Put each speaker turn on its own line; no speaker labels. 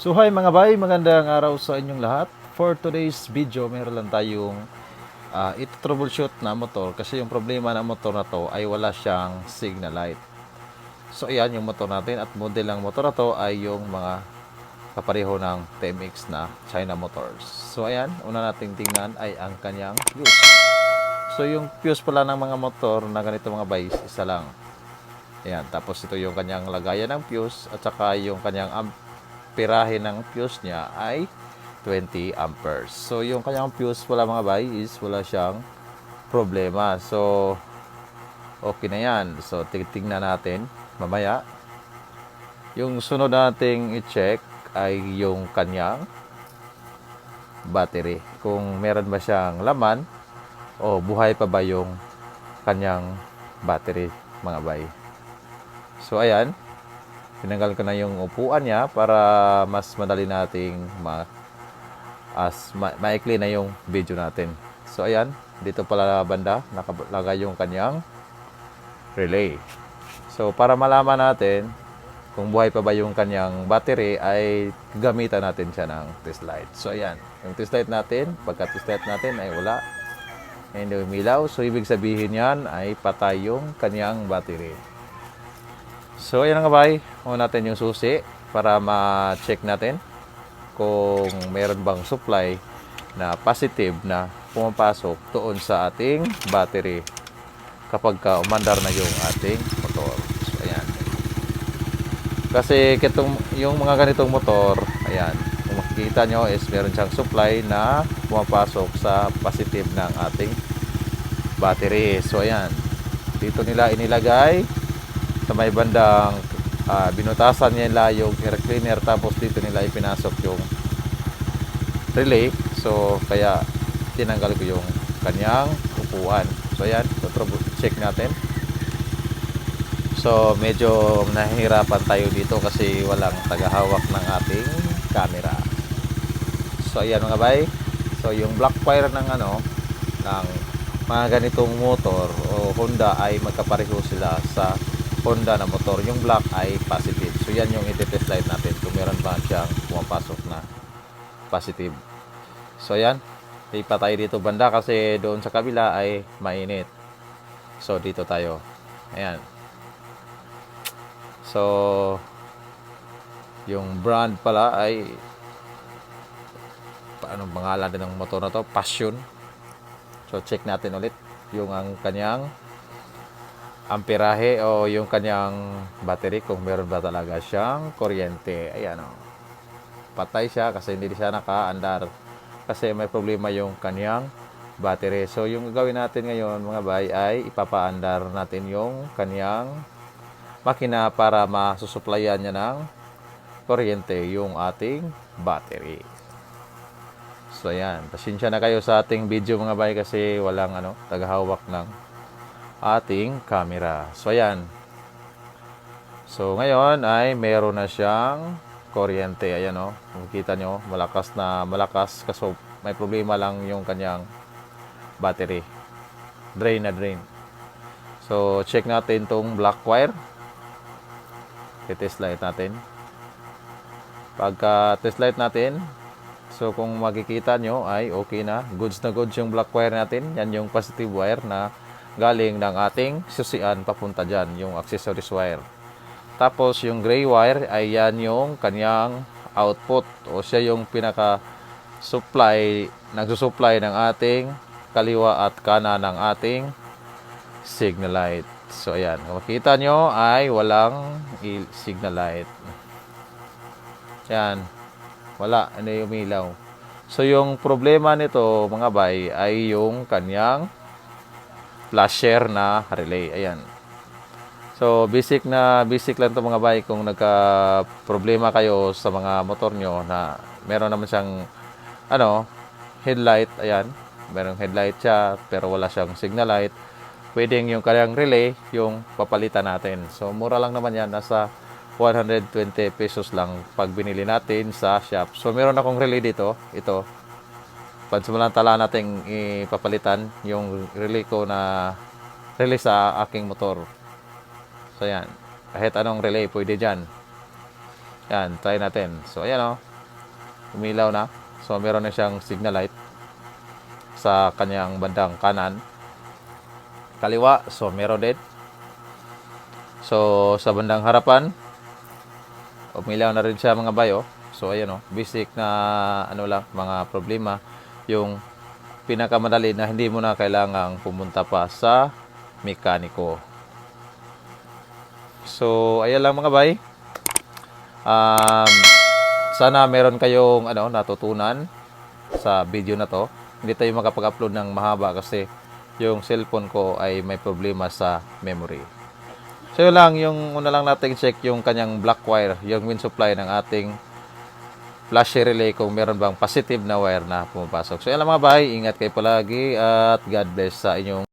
So hi mga bay, magandang araw sa inyong lahat. For today's video, meron lang tayong uh, ito troubleshoot na motor kasi yung problema ng motor na to ay wala siyang signal light. So ayan yung motor natin at model ng motor na to ay yung mga kapareho ng TMX na China Motors. So ayan, una nating tingnan ay ang kanyang fuse. So yung fuse pala ng mga motor na ganito mga bay, isa lang. Ayan, tapos ito yung kanyang lagayan ng fuse at saka yung kanyang amperahe ng fuse niya ay 20 amperes. So yung kanyang fuse wala mga bay is wala siyang problema. So okay na yan. So titingnan natin mamaya. Yung sunod nating i-check ay yung kanyang battery. Kung meron ba siyang laman o buhay pa ba yung kanyang battery mga bay. So ayan, tinanggal ko na yung upuan niya para mas madali nating ma as ma- maikli na yung video natin. So ayan, dito pala banda nakalagay yung kanyang relay. So para malaman natin kung buhay pa ba yung kanyang battery ay gamitan natin siya ng test light. So ayan, yung test light natin, pagka test light natin ay wala. Hindi umilaw. So ibig sabihin yan ay patay yung kanyang battery. So ayan nga bay, una natin yung susi para ma-check natin kung meron bang supply na positive na pumapasok doon sa ating battery kapag ka umandar na yung ating motor. So ayan. Kasi kitong, yung mga ganitong motor, ayan, kung makikita nyo is meron siyang supply na pumapasok sa positive ng ating battery. So ayan, dito nila inilagay sa may bandang ah, binutasan nila yung air cleaner tapos dito nila ipinasok yung relay. So kaya tinanggal ko yung kanyang upuan. So ayan, check natin. So medyo nahihirapan tayo dito kasi walang tagahawak ng ating camera. So ayan mga bay. So yung black wire ng ano ng mga ganitong motor o Honda ay magkapareho sila sa Honda na motor. Yung black ay positive. So yan yung i-test light natin kung meron ba siyang pumapasok na positive. So yan, lipat tayo dito banda kasi doon sa kabila ay mainit. So dito tayo. Ayan. So yung brand pala ay paano pangalan din ng motor na to? Passion. So check natin ulit yung ang kanyang amperahe o yung kanyang battery kung meron ba talaga siyang kuryente. Ayan o. Patay siya kasi hindi siya nakaandar. Kasi may problema yung kanyang battery. So yung gagawin natin ngayon mga bay ay ipapaandar natin yung kanyang makina para masusuplayan niya ng kuryente yung ating battery. So ayan, pasensya na kayo sa ating video mga bay kasi walang ano, tagahawak ng ating camera. So ayan. So ngayon ay meron na siyang kuryente. Ayan o, oh. makikita nyo, malakas na malakas kaso may problema lang yung kanyang battery. Drain na drain. So check natin tong black wire. I-test light natin. Pagka test light natin, So kung makikita nyo ay okay na. Goods na goods yung black wire natin. Yan yung positive wire na galing ng ating susian papunta dyan. Yung accessories wire. Tapos yung gray wire ay yan yung kanyang output. O siya yung pinaka supply, nagsusupply ng ating kaliwa at kanan ng ating signal light. So ayan. Kung makita nyo ay walang signal light. Yan wala, ano yung umilaw. So yung problema nito mga bay ay yung kanyang flasher na relay. Ayan. So basic na basic lang to mga bay kung nagka problema kayo sa mga motor nyo na meron naman siyang ano, headlight, ayan. Merong headlight siya pero wala siyang signal light. Pwedeng yung kanyang relay yung papalitan natin. So mura lang naman yan nasa 120 pesos lang pag binili natin sa shop. So, meron akong relay dito. Ito. Pansamanantala nating ipapalitan yung relay ko na relay sa aking motor. So, yan. Kahit anong relay, pwede dyan. Yan, try natin. So, ayan o. umilaw na. So meron na siyang signal light sa kanyang bandang kanan. Kaliwa, so meron din. So sa bandang harapan, umilaw na rin siya mga bayo. So ayan oh, basic na ano lang mga problema yung pinakamadali na hindi mo na kailangang pumunta pa sa mekaniko. So ayan lang mga bay. Um, sana meron kayong ano natutunan sa video na to. Hindi tayo makapag-upload ng mahaba kasi yung cellphone ko ay may problema sa memory. So yun lang, yung una lang nating check yung kanyang black wire, yung wind supply ng ating flash relay kung meron bang positive na wire na pumapasok. So lang mga bahay, ingat kayo palagi at God bless sa inyong